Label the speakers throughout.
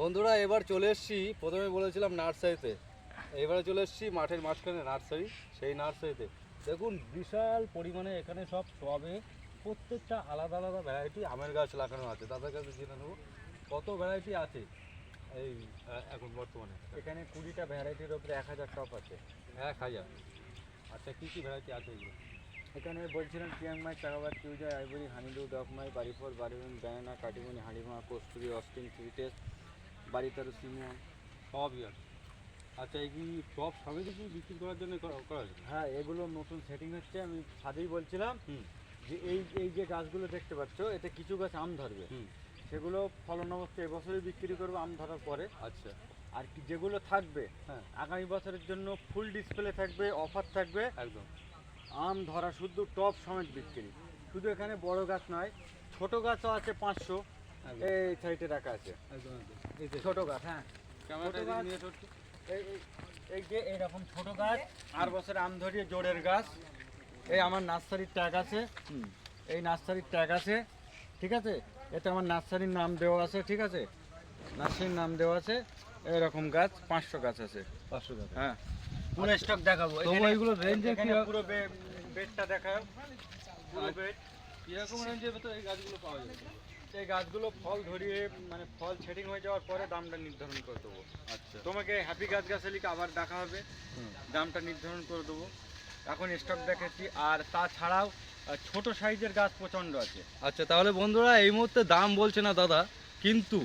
Speaker 1: বন্ধুরা এবার চলে এসেছি প্রথমে বলেছিলাম নার্সারিতে। এবারে চলে এসেছি মাঠের মাঝখানে নার্সারি সেই নার্সারিতে। দেখুন বিশাল পরিমাণে এখানে সব টবে প্রত্যেকটা আলাদা আলাদা ভ্যারাইটি আমের গাছ লাগানো আছে। তাদের কাছে জেনে নেব কত ভ্যারাইটি আছে এই এখন বর্তমানে।
Speaker 2: এখানে কুড়িটা ভ্যারাইটির ওপরে এক হাজার টপ আছে।
Speaker 1: এক হাজার। আচ্ছা কী কী ভ্যারাইটি আছে এগুলো?
Speaker 2: এখানে বলছিলাম চিয়াংমাই চাকাবাদ কিউজা আইবরি হানিডু ডকমাই বাড়িফল বাড়িবন ব্যানানা কাটিমনি হাড়িমা কস্তুরি অস্টিন থ্রিটেস বাড়িতারু সিমিয়ান
Speaker 1: সবই আছে আচ্ছা এই কি সব সবই কি বিক্রি করার জন্য করা
Speaker 2: হ্যাঁ এগুলো নতুন সেটিং হচ্ছে আমি ছাদেই বলছিলাম যে এই এই যে গাছগুলো দেখতে পাচ্ছ এতে কিছু গাছ আম ধরবে। সেগুলো ফলন অবস্থা এবছরই বিক্রি করব আম ধরার পরে।
Speaker 1: আচ্ছা।
Speaker 2: আর কি যেগুলো থাকবে
Speaker 1: হ্যাঁ।
Speaker 2: আগামী বছরের জন্য ফুল ডিসপ্লে থাকবে অফার থাকবে।
Speaker 1: একদম।
Speaker 2: আম ধরা শুধু টপ সমেত বিক্রি। শুধু এখানে বড় গাছ নয় ছোট গাছও আছে পাঁচশো। এই সাইডে রাখা আছে। ছোট গাছ হ্যাঁ। ছোট গাছ। এই যে এইরকম ছোট গাছ আর বছর আম ধরিয়ে জোরের গাছ। এই আমার নার্সারির ট্যাগ আছে।
Speaker 1: হুম।
Speaker 2: এই নার্সারির ট্যাগ আছে ঠিক আছে? এতে আমার নার্সারির নাম দেওয়া আছে ঠিক আছে? নার্সারির নাম দেওয়া আছে এরকম গাছ পাঁচশো গাছ আছে।
Speaker 1: পাঁচশো টাকা
Speaker 2: হ্যাঁ। পুরো স্টক দেখাবো।
Speaker 1: এইগুলো কি-
Speaker 2: পুরো বে- বেডটা দেখাও। পুরো বেড
Speaker 1: কীরকম ভেতর এই গাছগুলো পাওয়া যাবে?
Speaker 2: এই গাছগুলো ফল ধরিয়ে মানে ফল ছেটিং হয়ে যাওয়ার পরে দামটা নির্ধারণ করে দেবো।
Speaker 1: আচ্ছা।
Speaker 2: তোমাকে হ্যাপি গাছ গাছালিকে আবার দেখা হবে। দামটা নির্ধারণ করে দেবো। এখন স্টক দেখেছি আর তাছাড়াও ছোট সাইজের গাছ প্রচণ্ড আছে।
Speaker 1: আচ্ছা তাহলে বন্ধুরা এই মুহূর্তে দাম বলছে না দাদা কিন্তু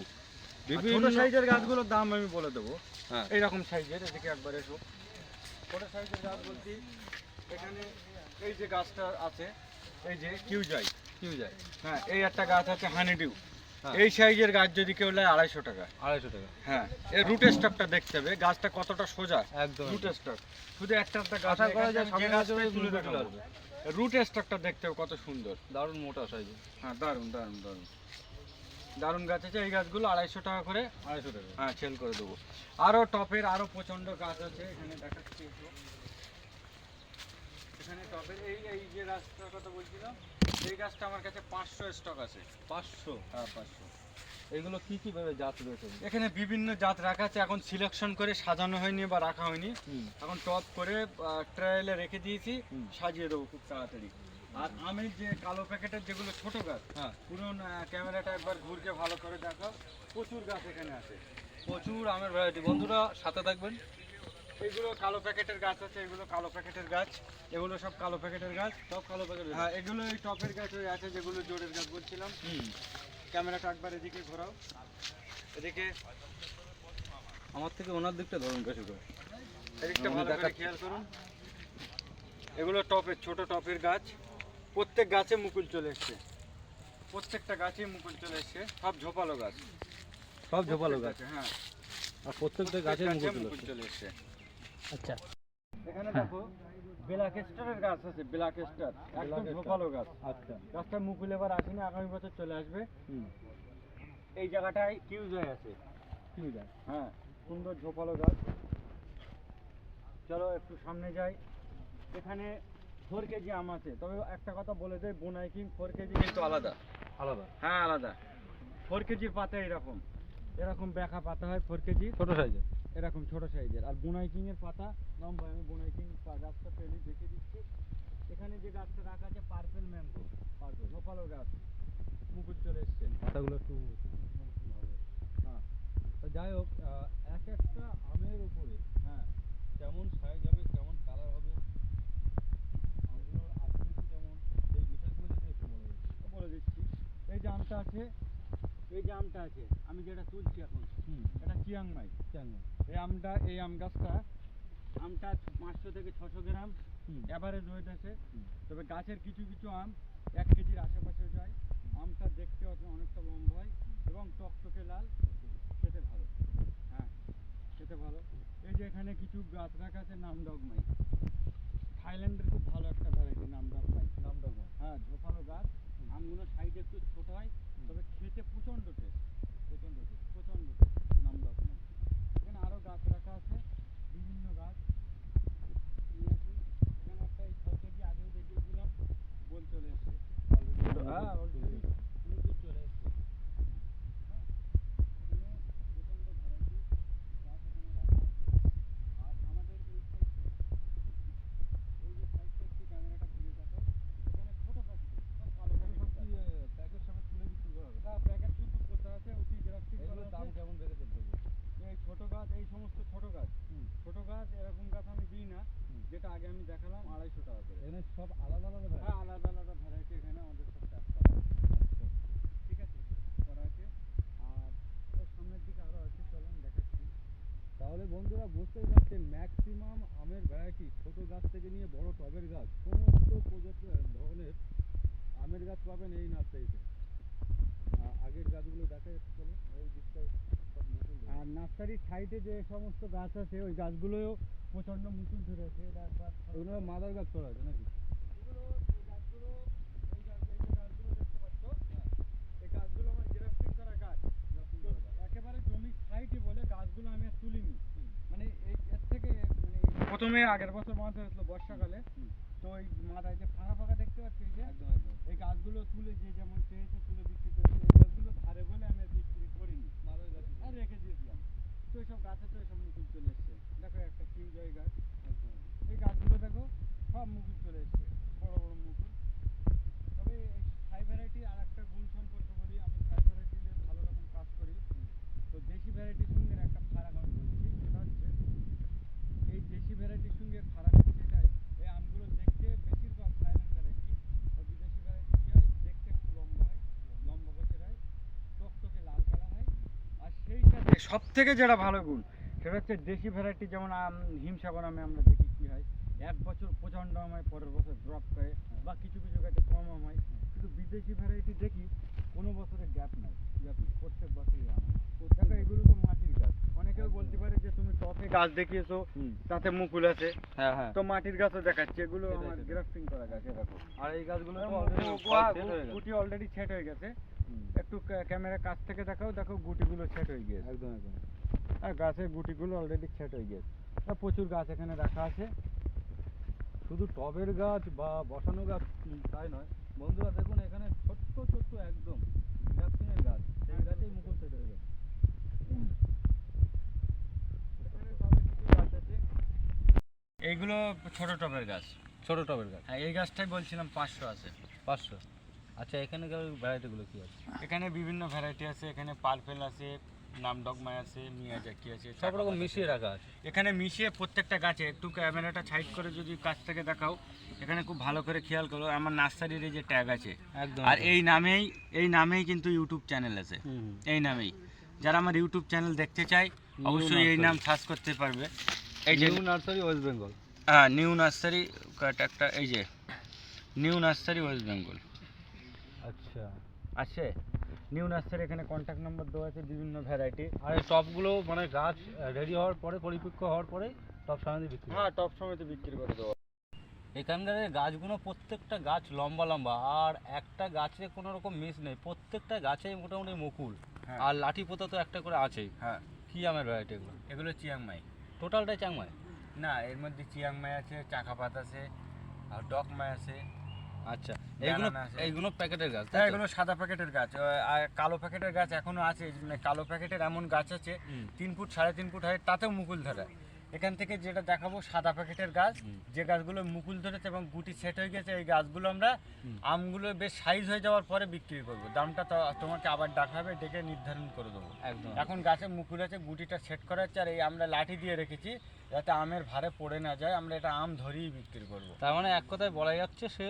Speaker 1: বিভিন্ন
Speaker 2: সাইজের গাছগুলোর দাম আমি বলে দেবো।
Speaker 1: হ্যাঁ।
Speaker 2: এইরকম সাইজের এদিকে একবার এসো। ছোট সাইজের গাছ বলছি এখানে এই যে গাছটা আছে এই যে কিউজাই
Speaker 1: যায়
Speaker 2: হ্যাঁ এই একটা গাছ আছে হানিডিউ।
Speaker 1: হ্যাঁ।
Speaker 2: এই সাইজের গাছ যদি কেউ নেয় আড়াইশো টাকা।
Speaker 1: আড়াইশো টাকা।
Speaker 2: হ্যাঁ এর রুট স্টকটা দেখতে হবে গাছটা কতটা সোজা।
Speaker 1: একদম।
Speaker 2: রুট স্টক শুধু একটা একটা গাছ
Speaker 1: করা যায়
Speaker 2: তুলে রুট স্টকটা দেখতে হবে কত সুন্দর।
Speaker 1: দারুণ মোটা সাইজে
Speaker 2: হ্যাঁ দারুণ দারুণ দারুণ। দারুণ গাছ আছে এই গাছগুলো আড়াইশো টাকা করে।
Speaker 1: আড়াইশো টাকা।
Speaker 2: হ্যাঁ সেল করে দেবো। আরও টপের আরও প্রচণ্ড গাছ আছে এখানে দেখাচ্ছি এখানে টপের এই এই যে গাছটার কথা বলছিলাম এই গাছটা আমার কাছে পাঁচশো স্টক আছে।
Speaker 1: পাঁচশো?
Speaker 2: হ্যাঁ পাঁচশো।
Speaker 1: এগুলো কি কি ভাবে জাত রয়েছে?
Speaker 2: এখানে বিভিন্ন জাত রাখা আছে এখন সিলেকশন করে সাজানো হয়নি বা রাখা হয়নি। এখন টপ করে ট্রায়ালে রেখে দিয়েছি সাজিয়ে দেবো খুব তাড়াতাড়ি। আর আমের যে কালো প্যাকেটের যেগুলো ছোট গাছ
Speaker 1: হ্যাঁ।
Speaker 2: পুরো ক্যামেরাটা একবার ঘুরকে ভালো করে দেখো প্রচুর গাছ এখানে আছে।
Speaker 1: প্রচুর আমের ভ্যারাইটি বন্ধুরা সাথে থাকবেন।
Speaker 2: এইগুলো কালো প্যাকেটের গাছ আছে এগুলো কালো প্যাকেটের গাছ এগুলো সব কালো প্যাকেটের গাছ।
Speaker 1: সব কালো
Speaker 2: হ্যাঁ এগুলো এই টপের গাছ ওই আছে যেগুলো জোরের গাছ বলছিলাম। ক্যামেরাটা একবার এদিকে ঘোরাও। এদিকে।
Speaker 1: আমার থেকে ওনার দিকটা ধরুন বেশি করে।
Speaker 2: এদিকটা
Speaker 1: আমি
Speaker 2: ভালো করে খেয়াল করুন। এগুলো টপের ছোট টপের গাছ। প্রত্যেক গাছে মুকুল চলে এসছে। প্রত্যেকটা গাছে মুকুল চলে এসছে। সব ঝোপালো গাছ।
Speaker 1: সব ঝোপালো গাছ।
Speaker 2: হ্যাঁ।
Speaker 1: আর প্রত্যেকটা
Speaker 2: গাছে
Speaker 1: মুকুল চলে
Speaker 2: এসছে।
Speaker 1: আচ্ছা।
Speaker 2: এখানে দেখো বেলাকেস্টারের গাছ আছে বেলাকেস্টার একদম। ঝোপালো গাছ।
Speaker 1: আচ্ছা।
Speaker 2: গাছটা মুকুল এবার আসেনি আগামী বছর চলে আসবে। এই জায়গাটায় কিউজ হয়ে আছে।
Speaker 1: কি যায়
Speaker 2: হ্যাঁ সুন্দর ঝোপালো গাছ। চলো একটু সামনে যাই। এখানে ফোর কেজি আম আছে। তবে একটা কথা বলে দেয় বোনাই কিং ফোর কেজি কিন্তু আলাদা।
Speaker 1: আলাদা?
Speaker 2: হ্যাঁ আলাদা। ফোর কেজির পাতা এরকম। এরকম ব্যাখা পাতা হয় ফোর কেজি।
Speaker 1: ছোট সাইজের?
Speaker 2: এরকম ছোট সাইজের। আর বোনাই কিং এর পাতা লম্বা আমি বোনাই কিং গাছটা পেলি দেখে দিচ্ছি। এখানে যে গাছটা রাখা আছে পার্পেল ম্যাঙ্গো পার্পেল ঝোপালো গাছ। মুকুট চলে এসছে।
Speaker 1: পাতাগুলো একটু হবে
Speaker 2: হ্যাঁ।
Speaker 1: তো যাই হোক এক একটা আমের উপরে
Speaker 2: হ্যাঁ
Speaker 1: কেমন সাইজ হবে কেমন কালার হবে আমগুলোর আকৃতি কেমন বিষয়গুলো যদি একটু বলা যায়
Speaker 2: বলে দিচ্ছি এই যে আমটা আছে এই যে আমটা আছে আমি যেটা তুলছি এখন
Speaker 1: হুম।
Speaker 2: এটা চিয়াংমাই
Speaker 1: কেন
Speaker 2: এই আমটা এই আম গাছটা আমটা পাঁচশো থেকে ছশো গ্রাম অ্যাভারেজ ওয়েট আছে। তবে গাছের কিছু কিছু আম এক কেজির আশেপাশে যায়। আমটা দেখতে অত- অনেকটা লম্বা হয় এবং টকটকে লাল খেতে ভালো। হ্যাঁ খেতে ভালো। এই যে এখানে কিছু গাছ রাখা আছে নাম ডগমাই। থাইল্যান্ডের খুব ভালো একটা ভ্যারাইটি নাম ডগমাই।
Speaker 1: নাম ডাকবো
Speaker 2: হ্যাঁ ঝোপালো গাছ। আমগুলো সাইডে একটু ছোট হয় তবে খেতে প্রচণ্ড টেস্ট প্রচণ্ড টেস্ট প্রচণ্ড টেস্ট নাম ডগমাই। এখানে আরও গাছ রাখা আছে বিভিন্ন গাছ। এখানে একটা এই ছয় কেজি আগেও দেখিয়েছিলাম বল চলে এসছে। হ্যাঁ অলরেডি মুকুল চলে এসছে হ্যাঁ এখানে প্রচণ্ড সমস্ত ছোট গাছ
Speaker 1: হুম।
Speaker 2: ছোট গাছ এরকম গাছ আমি দিই না
Speaker 1: হুম।
Speaker 2: যেটা আগে আমি দেখালাম আড়াইশো টাকা করে
Speaker 1: এখানে সব আলাদা আলাদা variety?
Speaker 2: হ্যাঁ আলাদা আলাদা ভ্যারাইটি এখানে আমাদের সব চাষ করা আছে।
Speaker 1: আচ্ছা, আচ্ছা।
Speaker 2: ঠিক আছে করা আছে আর ওর সামনের দিকে আরও আছে চলেন দেখাচ্ছি
Speaker 1: তাহলে বন্ধুরা বুঝতেই পারছেন ম্যাক্সিমাম আমের ভ্যারাইটি ছোট গাছ থেকে নিয়ে বড় টবের গাছ সমস্ত প্রজাতি ধরনের আমের গাছ পাবেন এই নার্সারিতে। আগের গাছগুলো দেখা যাচ্ছে চলো ওই
Speaker 2: আর নার্সারির সাইডে যে সমস্ত গাছ আছে ওই গাছগুলোও প্রচণ্ড মুকুল ধরেছে এটা একবার
Speaker 1: ওগুলো মাদার গাছ করা আছে নাকি
Speaker 2: এগুলো এই গাছগুলো এই গাছ এই যে গাছগুলো দেখতে পাচ্ছ এই গাছগুলো আমার গ্রাফটিং করা গাছ তো একেবারে জমির সাইডে বলে গাছগুলো আমি আর তুলিনি মানে এই এর থেকে মানে প্রথমে আগের বছর মাছ হয়েছিল বর্ষাকালে। তো ওই মাথায় যে ফাঁকা ফাঁকা দেখতে পাচ্ছি এই যে এই গাছগুলো তুলে যে যেমন চেয়েছে তুলে বিক্রি করছে এই গাছগুলো ধারে বলে আমি আর বিক্রি করিনি।
Speaker 1: মাদার গাছ
Speaker 2: আর রেখে দিয়েছিলাম। তো এইসব গাছে তো এসব মুকুল চলে এসছে। দেখো একটা কিউজয় গাছ। এই গাছগুলো দেখো সব মুকুল চলে এসছে। বড় বড় মুকুল তবে এই থাই ভ্যারাইটির আর একটা গুণ সম্পর্কে বলি আমি থাই ভ্যারাইটি নিয়ে ভালো রকম কাজ করি। তো দেশি ভ্যারাইটির সঙ্গে একটা ফারাক আমি বলছি। এই দেশি ভ্যারাইটির সঙ্গে ফারাক হচ্ছে এটাই এই আমগুলো দেখতে বেশিরভাগ থাইল্যান্ড ভ্যারাইটি বা বিদেশি ভ্যারাইটি কী হয়? দেখতে একটু লম্বা হয়, লম্বা বছর হয়, টকটকে লাল কালার হয়, আর সেই সাথে সব থেকে যেটা ভালো গুণ, সেটা হচ্ছে দেশি ভ্যারাইটি যেমন আম হিমসাগর আমে আমরা দেখি কী হয়। এক বছর প্রচণ্ড আম হয় পরের বছর ড্রপ করে, বা কিছু কিছু গাছে কম হয় কিন্তু বিদেশি ভ্যারাইটি দেখি, কোনো বছরে গ্যাপ নেই। প্রত্যেক বছরই দেখো এগুলো তো মাটির গাছ। অনেকেও বলতে পারে যে তুমি টপে গাছ দেখিয়েছো তাতে মুকুল আছে।
Speaker 1: হ্যাঁ হ্যাঁ।
Speaker 2: তো মাটির গাছও দেখাচ্ছে। এগুলো আমার গ্রাফটিং করা গাছ এরকম
Speaker 1: আর এই গাছগুলো।
Speaker 2: গুটি অলরেডি সেট হয়ে গেছে। একটু ক্যামেরার কাছ থেকে দেখাও দেখো গুটিগুলো সেট হয়ে গিয়েছে।
Speaker 1: একদম একদম।
Speaker 2: আর গাছের গুটিগুলো অলরেডি সেট হয়ে গিয়েছে। প্রচুর গাছ এখানে রাখা আছে।
Speaker 1: শুধু টবের গাছ বা বসানো গাছ তাই নয়। বন্ধুরা দেখুন এখানে ছোট্ট ছোট্ট একদম গাছ সেই গাছেই মুকুল হয়ে গেছে
Speaker 2: এখানে এইগুলো ছোট টবের গাছ।
Speaker 1: ছোট টবের গাছ?
Speaker 2: হ্যাঁ এই গাছটাই বলছিলাম পাঁচশো আছে।
Speaker 1: পাঁচশো? আচ্ছা এখানকার ভ্যারাইটিগুলো কী আছে?
Speaker 2: এখানে বিভিন্ন ভ্যারাইটি আছে এখানে পার্পেল আছে নামডগমাই আছে মিয়াজাকি আছে
Speaker 1: সব রকম মিশিয়ে রাখা আছে।
Speaker 2: এখানে মিশিয়ে প্রত্যেকটা গাছে একটু ক্যামেরাটা সাইড করে যদি কাছ থেকে দেখাও এখানে খুব ভালো করে খেয়াল করো আমার নার্সারির এই যে ট্যাগ আছে।
Speaker 1: একদম
Speaker 2: আর এই নামেই এই নামেই কিন্তু ইউটিউব চ্যানেল আছে। এই নামেই। যারা আমার ইউটিউব চ্যানেল দেখতে চায় অবশ্যই এই নাম সার্চ করতে পারবে। এই যে
Speaker 1: নিউ নার্সারি ওয়েস্ট বেঙ্গল
Speaker 2: হ্যাঁ নিউ নার্সারি একটা এই যে নিউ নার্সারি ওয়েস্ট বেঙ্গল
Speaker 1: আচ্ছা।
Speaker 2: আছে? নিউ নার্সারি এখানে কন্ট্যাক্ট নম্বর দেওয়া আছে বিভিন্ন ভ্যারাইটি
Speaker 1: আর এই টপগুলো মানে গাছ রেডি হওয়ার পরে পরিপক্ক হওয়ার পরে টপ সামনে বিক্রি হয়।
Speaker 2: টপ সমেত বিক্রি করে দেওয়া।
Speaker 1: এখানকার গাছগুলো প্রত্যেকটা গাছ লম্বা লম্বা আর একটা গাছে কোনো রকম মিস নেই। প্রত্যেকটা গাছে মোটামুটি মুকুল।
Speaker 2: হ্যাঁ।
Speaker 1: আর লাঠি পোতা তো একটা করে আছেই।
Speaker 2: হ্যাঁ।
Speaker 1: কি আমের ভ্যারাইটি এগুলো?
Speaker 2: এগুলো চিয়াংমাই।
Speaker 1: টোটালটাই চাংমাই
Speaker 2: না এর মধ্যে চিয়াংমাই আছে চাকাপাত আছে আর ডকমাই আছে।
Speaker 1: আচ্ছা এইগুলো এইগুলো প্যাকেটের গাছ
Speaker 2: হ্যাঁ এগুলো সাদা প্যাকেটের গাছ কালো প্যাকেটের গাছ এখনও আছে কালো প্যাকেটের এমন গাছ আছে তিন ফুট সাড়ে তিন ফুট হয় তাতেও মুকুল ধরে। এখান থেকে যেটা দেখাবো সাদা প্যাকেটের গাছ যে গাছগুলো মুকুল ধরেছে এবং গুটি সেট হয়ে গেছে এই গাছগুলো আমরা আমগুলো বেশ সাইজ হয়ে যাওয়ার পরে বিক্রি করব। দামটা তো তোমাকে আবার ডাকাবে ডেকে নির্ধারণ করে দেবো।
Speaker 1: একদম।
Speaker 2: এখন গাছে মুকুল আছে গুটিটা সেট করা হচ্ছে আর এই আমরা লাঠি দিয়ে রেখেছি যাতে আমের ভারে পড়ে না যায় আমরা এটা আম ধরেই বিক্রি করব।
Speaker 1: তার মানে এক কথায় বলা যাচ্ছে সে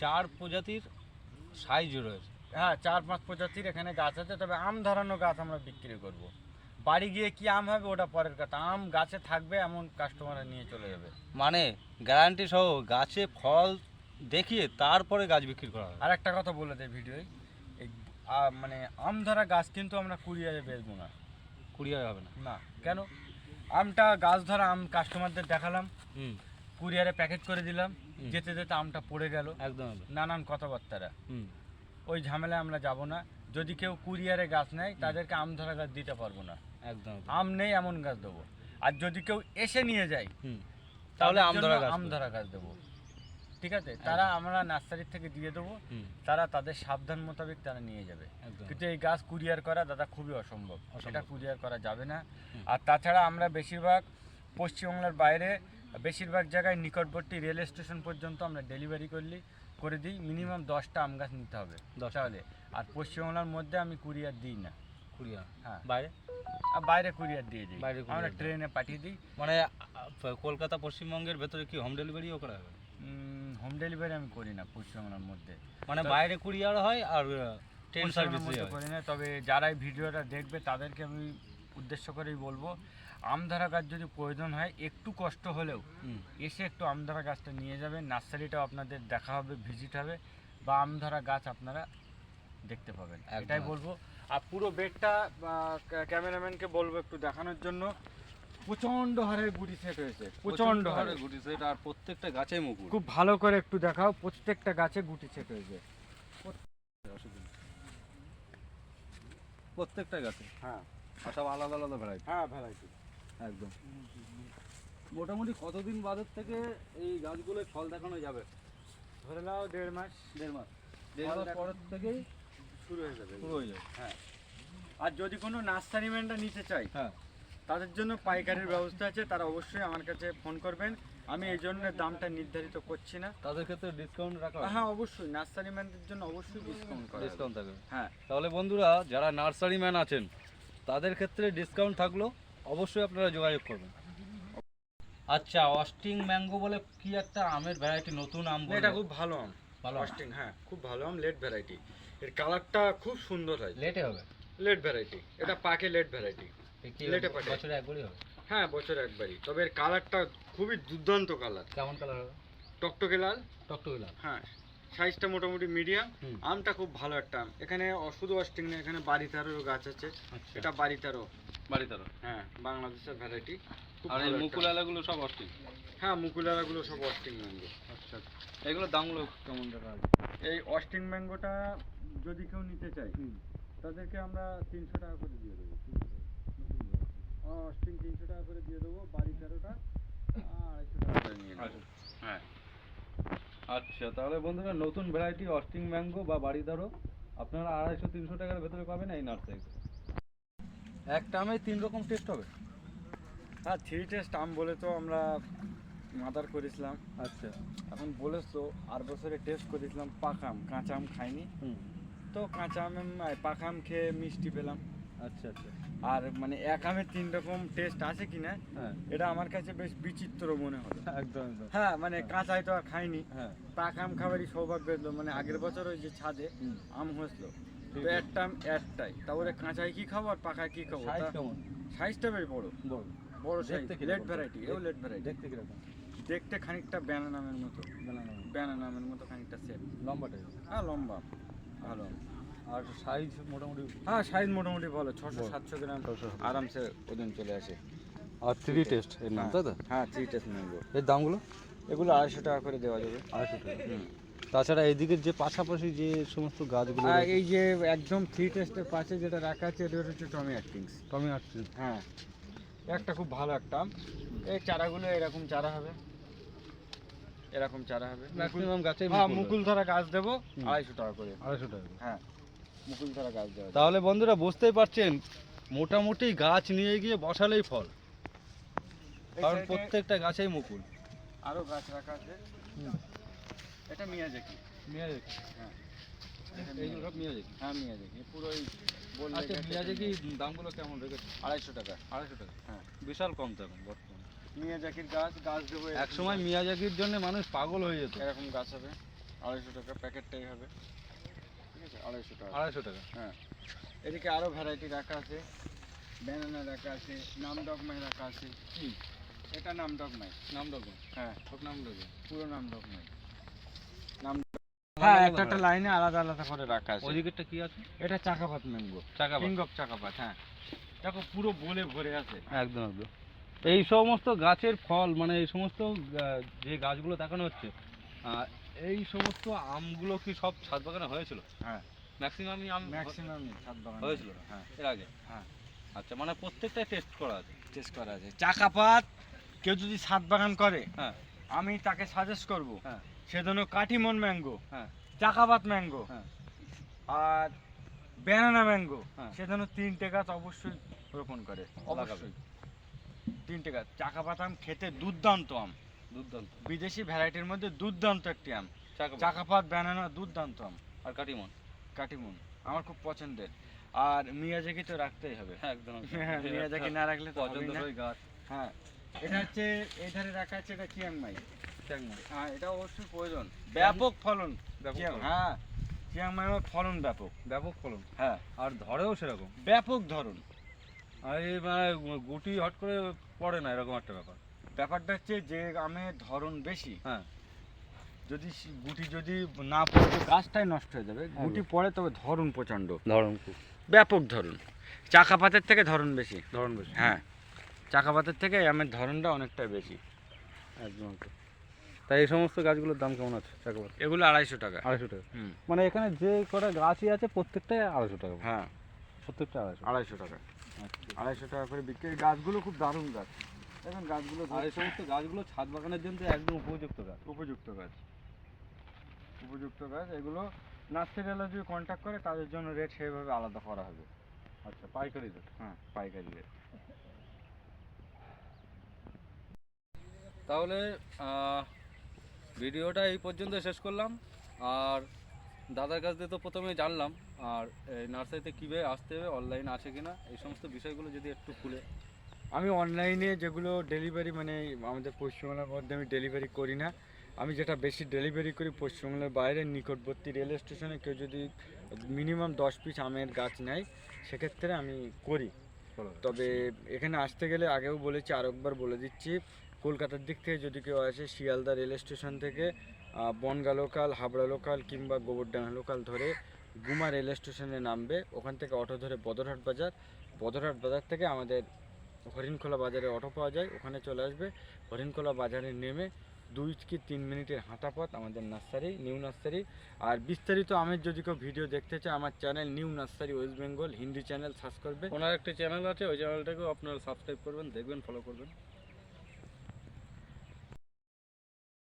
Speaker 1: চার প্রজাতির সাইজ রয়েছে।
Speaker 2: হ্যাঁ চার পাঁচ প্রজাতির এখানে গাছ আছে তবে আম ধরানো গাছ আমরা বিক্রি করব। বাড়ি গিয়ে কি আম হবে ওটা পরের কথা। আম গাছে থাকবে এমন কাস্টমাররা নিয়ে চলে যাবে।
Speaker 1: মানে গ্যারান্টি সহ গাছে ফল দেখিয়ে তারপরে গাছ বিক্রি করা হবে।
Speaker 2: আর একটা কথা বলে দেয় ভিডিওয়। এই মানে আম ধরা গাছ কিন্তু আমরা কুড়িয়ারে বেচবো না।
Speaker 1: কুড়িয়ার হবে না।
Speaker 2: না কেন? আমটা গাছ ধরা আম কাস্টমারদের দেখালাম।
Speaker 1: হুম।
Speaker 2: কুরিয়ারে প্যাকেট করে দিলাম। যেতে যেতে আমটা পড়ে গেল।
Speaker 1: একদম
Speaker 2: নানান কথাবার্তারা। ওই ঝামেলায় আমরা যাব না। যদি কেউ কুরিয়ারে গাছ নেয় তাদেরকে আম ধরা গাছ দিতে পারব না।
Speaker 1: একদম।
Speaker 2: আম নেই এমন গাছ দেবো। আর যদি কেউ এসে নিয়ে যায়
Speaker 1: তাহলে আম ধরা গাছ
Speaker 2: আম
Speaker 1: দেবো।
Speaker 2: ধরা গাছ দেবো। ঠিক আছে? তারা আমরা নার্সারির থেকে দিয়ে দেবো। তারা তাদের সাবধান মোতাবেক তারা নিয়ে যাবে। কিন্তু এই গাছ কুরিয়ার করা দাদা খুবই অসম্ভব।
Speaker 1: অসম্ভব।
Speaker 2: সেটা কুরিয়ার করা যাবে না। আর তাছাড়া আমরা বেশিরভাগ পশ্চিমবাংলার বাইরে বেশিরভাগ জায়গায় নিকটবর্তী রেল স্টেশন পর্যন্ত আমরা ডেলিভারি করলি করে দিই মিনিমাম দশটা আম গাছ নিতে হবে।
Speaker 1: দশটা।
Speaker 2: তাহলে আর পশ্চিমবাংলার মধ্যে আমি কুরিয়ার দিই না।
Speaker 1: কুড়িয়া
Speaker 2: হ্যাঁ।
Speaker 1: বাইরে?
Speaker 2: আর বাইরে কুরিয়ার দিয়ে দিই।
Speaker 1: বাইরে
Speaker 2: আমরা ট্রেনে পাঠিয়ে দিই।
Speaker 1: মানে কলকাতা পশ্চিমবঙ্গের ভেতরে কি হোম ডেলিভারিও করা হবে
Speaker 2: হোম ডেলিভারি আমি করি না পশ্চিমবাংলার মধ্যে।
Speaker 1: মানে বাইরে কুরিয়ার হয় আর ট্রেন সার্ভিস
Speaker 2: করি না তবে যারাই ভিডিওটা দেখবে তাদেরকে আমি উদ্দেশ্য করেই বলব আমধারা গাছ যদি প্রয়োজন হয় একটু কষ্ট হলেও এসে একটু আমধারা গাছটা নিয়ে যাবেন। নার্সারিটাও আপনাদের দেখা হবে ভিজিট হবে বা আমধারা গাছ আপনারা দেখতে পাবেন। এটাই বলব। আর পুরো বেডটা ক্যামেরাম্যানকে বলব একটু দেখানোর জন্য। প্রচণ্ড হারে গুটি সেট হয়েছে প্রচণ্ড হারে
Speaker 1: গুটি সেট আর প্রত্যেকটা গাছে মুকুল
Speaker 2: খুব ভালো করে একটু দেখাও প্রত্যেকটা গাছে গুটি সেট হয়েছে।
Speaker 1: প্রত্যেকটা গাছে?
Speaker 2: হ্যাঁ।
Speaker 1: সব আলাদা আলাদা ভ্যারাইটি
Speaker 2: হ্যাঁ ভ্যারাইটি
Speaker 1: একদম। মোটামুটি কতদিন বাদের থেকে এই গাছগুলোয় ফল দেখানো যাবে?
Speaker 2: ধরে নাও দেড় মাস।
Speaker 1: দেড় মাস। দেড় মাস পরের থেকেই
Speaker 2: শুরু হয়ে যাবে।
Speaker 1: শুরু হয়ে যাবে।
Speaker 2: হ্যাঁ। আর যদি কোনো নার্সারি ম্যানরা নিতে চায়
Speaker 1: হ্যাঁ।
Speaker 2: তাদের জন্য পাইকারির ব্যবস্থা আছে তারা অবশ্যই আমার কাছে ফোন করবেন। আমি এই জন্য দামটা নির্ধারিত করছি না।
Speaker 1: তাদের ক্ষেত্রে ডিসকাউন্ট রাখা
Speaker 2: হ্যাঁ? অবশ্যই। নার্সারি ম্যানদের জন্য অবশ্যই ডিসকাউন্ট করা
Speaker 1: ডিসকাউন্ট থাকবে।
Speaker 2: হ্যাঁ।
Speaker 1: তাহলে বন্ধুরা যারা নার্সারি ম্যান আছেন তাদের ক্ষেত্রে ডিসকাউন্ট থাকল। অবশ্যই আপনারা যোগাযোগ করবেন। আচ্ছা অস্টিং ম্যাঙ্গো বলে কি একটা আমের ভ্যারাইটি নতুন আম।
Speaker 2: এটা খুব ভালো আম।
Speaker 1: ভালো
Speaker 2: অস্টিং হ্যাঁ খুব ভালো আম লেট ভ্যারাইটি এর কালারটা খুব সুন্দর হয়।
Speaker 1: লেটে হবে?
Speaker 2: লেট ভ্যারাইটি এটা পাকে লেট ভ্যারাইটি লেটে পাটে।
Speaker 1: বছরে একবারই হবে?
Speaker 2: হ্যাঁ বছরে একবারই। তবে এর কালারটা খুবই দুর্দান্ত কালার
Speaker 1: কেমন কালার হবে?
Speaker 2: টকটকে লাল?
Speaker 1: টকটকে লাল।
Speaker 2: হ্যাঁ সাইজটা মোটামুটি মিডিয়াম আমটা খুব ভালো একটা আম। এখানে শুধু অস্টিং না এখানে বাড়িতে আরও গাছ আছে।
Speaker 1: আচ্ছা।
Speaker 2: এটা বাড়িতে
Speaker 1: বাড়িতে আরও।
Speaker 2: হ্যাঁ বাংলাদেশের ভ্যারাইটি
Speaker 1: আর এই
Speaker 2: ভালো একটা।
Speaker 1: মুকুল
Speaker 2: আম।
Speaker 1: সব অস্টিং
Speaker 2: হ্যাঁ মুকুলারাগুলো সব অস্টিং ম্যাঙ্গো
Speaker 1: আচ্ছা এগুলোর দামগুলো কেমন টাকা
Speaker 2: এই অস্টিং ম্যাঙ্গোটা যদি কেউ নিতে চায় তাদেরকে আমরা তিনশো টাকা করে দিয়ে দেবো অস্টিং তিনশো টাকা করে দিয়ে দেবো বাড়ি তেরোটা আড়াইশো টাকা করে নিয়ে
Speaker 1: আচ্ছা।
Speaker 2: হ্যাঁ।
Speaker 1: আচ্ছা তাহলে বন্ধুরা নতুন ভ্যারাইটি অস্টিং ম্যাঙ্গো বা বাড়িদারও আপনারা আড়াইশো তিনশো টাকার ভেতরে পাবেন এই নার্সারিতে। একটা আমে তিন রকম টেস্ট হবে।
Speaker 2: হ্যাঁ থ্রি টেস্ট আম বলে তো আমরা মাদার করেছিলাম।
Speaker 1: আচ্ছা।
Speaker 2: এখন বলেছ তো আর বছরে টেস্ট করেছিলাম পাকাম কাঁচা আম খাইনি। তো কাঁচা আম পাকাম খেয়ে মিষ্টি পেলাম।
Speaker 1: আচ্ছা আচ্ছা।
Speaker 2: আর মানে এক আমের তিন রকম টেস্ট আছে কিনা
Speaker 1: হ্যাঁ।
Speaker 2: এটা আমার কাছে বেশ বিচিত্র মনে হলো
Speaker 1: একদম একদম।
Speaker 2: হ্যাঁ মানে কাঁচাই তো আর খাইনি।
Speaker 1: হ্যাঁ।
Speaker 2: পাক আম খাবারই সৌভাগ্য মানে আগের বছর ওই যে ছাদে আম হয়েছিল। তো। একটা একটাই তা ওরে কাঁচাই কি খাব আর পাকায় কি খাব? সাইজটা বেশ বড়।
Speaker 1: বড়।
Speaker 2: বড় সাইজ? লেট ভ্যারাইটি এও লেট ভ্যারাইটি।
Speaker 1: দেখতে কীরকম।
Speaker 2: দেখতে খানিকটা ব্যানা নামের মতো।
Speaker 1: বেলানো
Speaker 2: ব্যানা নামের মতো খানিকটা সেট
Speaker 1: লম্বা টাইপ
Speaker 2: হ্যাঁ লম্বা। ভালো।
Speaker 1: আর সাইজ মোটামুটি
Speaker 2: হ্যাঁ সাইজ মোটামুটি ভালো। ছশো সাতশো গ্রাম।
Speaker 1: 600
Speaker 2: আরামসে ওজন চলে আসে।
Speaker 1: আর থ্রি টেস্ট এর নাম তাই তো?
Speaker 2: হ্যাঁ থ্রি টেস্ট নেব।
Speaker 1: এর দামগুলো?
Speaker 2: এগুলো আড়াইশো টাকা করে দেওয়া যাবে।
Speaker 1: আড়াইশো টাকা। তাছাড়া এদিকের যে পাশাপাশি যে সমস্ত গাছগুলো
Speaker 2: এই যে একদম থ্রি টেস্টের পাশে যেটা রাখা আছে এটা হচ্ছে টমি অ্যাক্টিংস
Speaker 1: টমি আসছে
Speaker 2: হ্যাঁ। একটা খুব ভালো একটা এই চারাগুলো এরকম চারা হবে। এরকম চারা হবে।
Speaker 1: ম্যাক্সিমাম গাছে
Speaker 2: হ্যাঁ মুকুল ধরা গাছ দেবো। আড়াইশো টাকা করে।
Speaker 1: আড়াইশো টাকা
Speaker 2: হ্যাঁ। মুকুল ধরা গাছ যাবে।
Speaker 1: তাহলে বন্ধুরা বুঝতেই পারছেন মোটামুটি গাছ নিয়ে গিয়ে বসালেই ফল। কারণ প্রত্যেকটা গাছেই মুকুল।
Speaker 2: আরও গাছ রাখা আছে। এটা মিয়াজাকি
Speaker 1: মিয়াজাকি
Speaker 2: হ্যাঁ।
Speaker 1: এইগুলো সব মিয়াজাকি
Speaker 2: হ্যাঁ মিয়াজাকি পুরো এই বললে
Speaker 1: আচ্ছা মিয়াজাকি দামগুলো কেমন রেখেছে?
Speaker 2: আড়াইশো টাকা।
Speaker 1: আড়াইশো টাকা?
Speaker 2: হ্যাঁ।
Speaker 1: বিশাল কম তো এখন বর্তমানে।
Speaker 2: মিয়াজাকির গাছ গাছ দেবো
Speaker 1: এক সময়
Speaker 2: গাছ।
Speaker 1: মিয়াজাকির জন্য মানুষ পাগল হয়ে যেত।
Speaker 2: এরকম গাছ হবে। আড়াইশো টাকা প্যাকেটটাই হবে। ঠিক আছে? আড়াইশো টাকা।
Speaker 1: আড়াইশো টাকা।
Speaker 2: হ্যাঁ। এদিকে আরও ভ্যারাইটি রাখা আছে। ব্যানানা রাখা আছে নাম ডগমাই রাখা আছে।
Speaker 1: কি?
Speaker 2: এটা নাম ডগমাই
Speaker 1: নাম রাখব
Speaker 2: হ্যাঁ।
Speaker 1: সব নাম রাখব
Speaker 2: পুরো নাম ডগমাই নাম হ্যাঁ একটা একটা লাইনে আলাদা আলাদা করে রাখা আছে।
Speaker 1: ওদিকেরটা কি আছে?
Speaker 2: এটা চাকাপাত ম্যাঙ্গো
Speaker 1: চাকা
Speaker 2: কিং অফ চাকাপাত হ্যাঁ। দেখো পুরো বলে ভরে আছে।
Speaker 1: একদম একদম। এই সমস্ত গাছের ফল মানে এই সমস্ত যে গাছগুলো দেখানো হচ্ছে এই সমস্ত আমগুলো কি সব ছাদ বাগানে হয়েছিল?
Speaker 2: হ্যাঁ।
Speaker 1: ম্যাক্সিমামই আম
Speaker 2: ম্যাক্সিমাম ছাদ বাগান
Speaker 1: হয়েছিল?
Speaker 2: হ্যাঁ।
Speaker 1: এর আগে?
Speaker 2: হ্যাঁ।
Speaker 1: আচ্ছা মানে প্রত্যেকটাই টেস্ট করা আছে?
Speaker 2: টেস্ট করা আছে। চাকাপাত কেউ যদি ছাদ বাগান করে
Speaker 1: হ্যাঁ।
Speaker 2: আমি তাকে সাজেস্ট করব
Speaker 1: হ্যাঁ।
Speaker 2: সেজন্য কাঠিমন ম্যাঙ্গো
Speaker 1: হ্যাঁ।
Speaker 2: চাকাপাত ম্যাঙ্গো
Speaker 1: হ্যাঁ।
Speaker 2: আর ব্যানানা ম্যাঙ্গো
Speaker 1: হ্যাঁ।
Speaker 2: সেজন্য তিনটে গাছ অবশ্যই রোপণ করে। অবশ্যই। তিনটে গাছ চাকাপাত আম খেতে দুর্দান্ত আম।
Speaker 1: দুর্দান্ত।
Speaker 2: বিদেশি ভ্যারাইটির মধ্যে দুর্দান্ত একটি আম।
Speaker 1: চাকা
Speaker 2: চাকাপাত ব্যানানা দুর্দান্ত আম।
Speaker 1: আর কাটিমন?
Speaker 2: কাটিমুন আমার খুব পছন্দের। আর মিয়াজাকি তো রাখতেই হবে।
Speaker 1: একদম
Speaker 2: হ্যাঁ মিয়াজাকি না রাখলে তো হ্যাঁ এটা হচ্ছে এই ধারে রাখা আছে এটা চিয়াংমাই।
Speaker 1: চিয়াংমাই
Speaker 2: হ্যাঁ এটা অবশ্যই প্রয়োজন। ব্যাপক ফলন। হ্যাঁ চিয়াংমাই ফলন ব্যাপক
Speaker 1: ব্যাপক ফলন।
Speaker 2: হ্যাঁ।
Speaker 1: আর ধরেও সেরকম।
Speaker 2: ব্যাপক ধরন।
Speaker 1: আর এই মানে গুটি হট করে পড়ে না এরকম একটা ব্যাপার।
Speaker 2: ব্যাপারটা হচ্ছে যে আমের ধরন বেশি।
Speaker 1: হ্যাঁ।
Speaker 2: যদি গুটি যদি না পড়ে তো গাছটাই নষ্ট হয়ে যাবে। গুটি পড়ে তবে ধরন প্রচণ্ড।
Speaker 1: ধরন
Speaker 2: ব্যাপক ধরন। চাকা পাতের থেকে ধরন বেশি।
Speaker 1: ধরন বেশি।
Speaker 2: হ্যাঁ। চাকা পাতের থেকে আমের ধরনটা অনেকটাই বেশি।
Speaker 1: একদম। তাই এই সমস্ত গাছগুলোর দাম কেমন আছে চাকবার
Speaker 2: এগুলো আড়াইশো টাকা।
Speaker 1: আড়াইশো টাকা। মানে এখানে যে কটা গাছই আছে প্রত্যেকটাই আড়াইশো টাকা
Speaker 2: হ্যাঁ।
Speaker 1: প্রত্যেকটা আড়াইশো।
Speaker 2: আড়াইশো টাকা। আড়াইশো টাকা করে বিক্রি। গাছগুলো খুব দারুণ গাছ। দেখুন গাছগুলো
Speaker 1: আর এই সমস্ত গাছগুলো ছাদ বাগানের জন্য একদম উপযুক্ত গাছ।
Speaker 2: উপযুক্ত গাছ। উপযুক্ত গাছ। এগুলো নার্সারিওয়ালা যদি কন্ট্যাক্ট করে তাদের জন্য রেট সেইভাবে আলাদা করা হবে।
Speaker 1: আচ্ছা পাইকারি রেট
Speaker 2: হ্যাঁ পাইকারি রেট
Speaker 1: তাহলে আহ, ভিডিওটা এই পর্যন্ত শেষ করলাম। আর দাদার কাছ দিয়ে তো প্রথমে জানলাম আর এই নার্সারিতে কীভাবে আসতে হবে অনলাইন আছে কিনা এই সমস্ত বিষয়গুলো যদি একটু খুলে।
Speaker 2: আমি অনলাইনে যেগুলো ডেলিভারি মানে আমাদের পশ্চিমবাংলার মধ্যে আমি ডেলিভারি করি না আমি যেটা বেশি ডেলিভারি করি পশ্চিমবাংলার বাইরে নিকটবর্তী রেল স্টেশনে কেউ যদি মিনিমাম দশ পিস আমের গাছ নেয় সেক্ষেত্রে আমি করি। তবে এখানে আসতে গেলে আগেও বলেছি আরেকবার বলে দিচ্ছি কলকাতার দিক থেকে যদি কেউ আসে, শিয়ালদা রেল স্টেশন থেকে বনগা লোকাল, হাবড়া লোকাল কিংবা গোবরডাঙ্গা লোকাল ধরে গুমা রেল স্টেশনে নামবে। ওখান থেকে অটো ধরে বদরহাট বাজার। বদরহাট বাজার থেকে আমাদের হরিণখোলা বাজারে অটো পাওয়া যায়। ওখানে চলে আসবে। হরিণখোলা বাজারে নেমে দুই কি তিন মিনিটের হাঁটা পথ আমাদের নার্সারি, নিউ নার্সারি। আর বিস্তারিত আমি যদি কেউ ভিডিও দেখতে চায় আমার channel new nursery West Bengal Hindi channel search করবে।
Speaker 1: ওনার একটা চ্যানেল আছে, ওই চ্যানেলটাকেও আপনারা সাবস্ক্রাইব করবেন, দেখবেন ফলো করবেন।